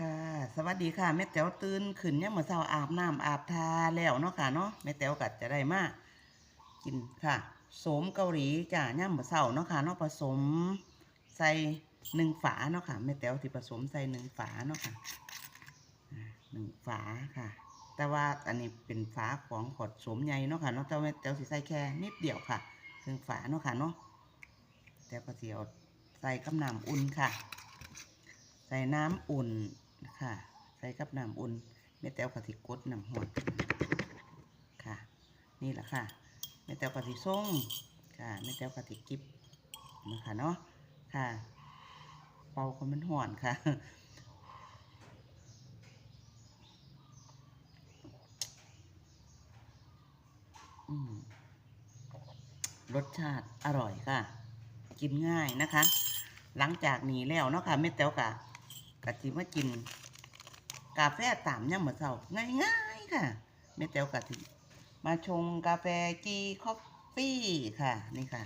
ค่ะ สวัสดีค่ะแม่แต๋วตื่นขึ้นเนี่ยามมื้อเช้าอาบน้ำอาบทาแล้วเนาะค่ะเนาะแม่แต๋วก็จะได้มากกินค่ะโสมเกาหลีจ้ะยามมื้อเช้าเนาะค่ะเนาะผสมใส่หนึ่งฝาเนาะค่ะแม่แต๋วที่ผสมใส่หนึ่งฝาเนาะค่ะหนึ่งฝาค่ะ แต่ว่าอันนี้เป็นฝาของขวดโสมใหญ่เนาะค่ะเนาะแต่แม่แต๋วสิใส่แค่นิดเดียวค่ะครึ่งฝาเนาะค่ะเนาะแต่ก็สิเอาใส่กับน้ำอุ่นค่ะ ใส่น้ำอุ่น ค่ะใส่กับน้ำอุ่นแม่แต้วกะทิกดน้ำหอดค่ะ นี่แหละค่ะแม่แต้วกะทิส่งค่ะแม่แต้วกะทิกิบนะคะเนาะค่ะ เป่าคนมันห่อนค่ะรสชาติอร่อยค่ะ กินง่ายนะคะ หลังจากนี้แล้วเนาะค่ะแม่แต๋วกะ กะทิมากิน กาแฟตามยามมื้อเช้าง่ายๆค่ะแม่แต๋วกะทิมาชงกาแฟจีคอฟฟี่ค่ะนี่ค่ะ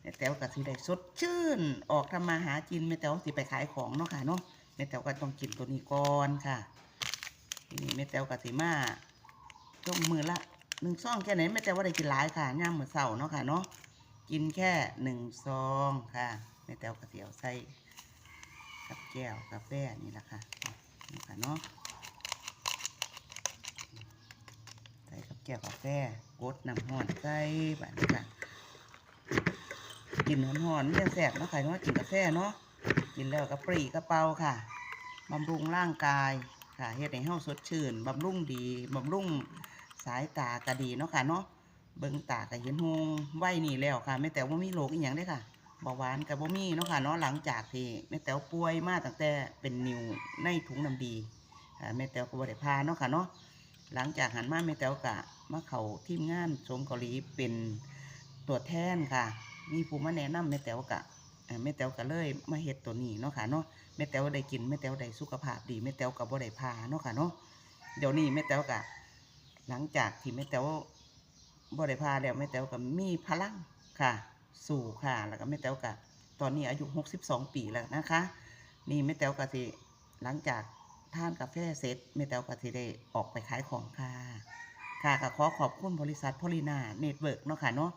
แม่แต๋วกะทิได้สดชื่น ออกทำมาหากินแม่แต๋วสิไปขายของเนาะค่ะเนาะแม่แต๋วก็ต้องกินตัวนี้ก่อนค่ะนี้แม่แต๋วกะทิมาช่วงมือละหนึ่งซองแค่ไหนแม่แต๋วว่าได้กินหลายค่ะยามมื้อเช้าเนาะค่ะเนาะกินแค่หนึ่งซองค่ะแม่แต้วกะเทียวใส่ แก้วกาแฟนี่แหละค่ะนี่ค่ะเนาะใส่กับแก้วกาแฟกดน้ำหอนใส่แบบนี้ค่ะกินหอนๆมันจะแสบเนาะค่ะเนาะกินกาแฟเนาะกินแล้วก็ปรีกระเป๋าค่ะบำรุงร่างกายค่ะเฮ็ดให้เฮาสดชื่นบำรุงดีบำรุงสายตาก็ดีเนาะค่ะเนาะเบิ่งตาก็เห็นหงไว้นี่แล้วค่ะแม่แต๋วบ่มีโรคอีหยังเด้ค่ะ เบาหวานก็บ่มีเนาะค่ะเนาะหลังจากที่แม่แต๋วป่วยมาตั้งแต่เป็นนิวในถุงน้ำดีแม่แต๋วก็บ่ได้พาเนาะค่ะเนาะหลังจากหันมาแม่แต๋วก็มาเข้าทีมงานสมเกาหลีเป็นตัวแทนค่ะ มีผู้มาแนะนำแม่แต๋วก็เอ่อแม่แต๋วก็เลยมาเฮ็ดตัวนี้เนาะค่ะเนาะแม่แต๋วได้กินแม่แต๋วได้สุขภาพดีแม่แต๋วก็บ่ได้พาเนาะค่ะเนาะเดี๋ยวนี้แม่แต๋วก็หลังจากที่แม่แต๋วบริพาแล้วแม่แต๋วก็มีพลังค่ะ สู่ค่ะแล้วก็แม่แต๋วก็ตอนนี้อายุ62ปีแล้วนะคะ นี่แม่แต๋วก็สิหลังจากทานกาแฟเสร็จแม่แต๋วก็สิได้ออกไปขายของค่ะค่ะก็ขอขอบคุณบริษัทพลินาเน็ตเวิร์กเนาะค่ะเนาะ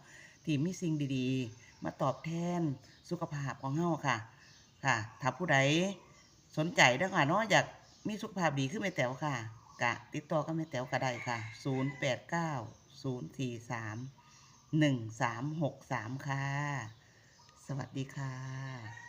ที่มีสิ่งดีๆ มาตอบแทนสุขภาพของเฮาค่ะ ค่ะถ้าผู้ใดสนใจด้อค่ะเนาะอยากมีสุขภาพดีขึ้นแม่แต๋วค่ะกะติดต่อกับแม่แต๋วก็ได้ค่ะ 089 043 1363 ค่ะ สวัสดีค่ะ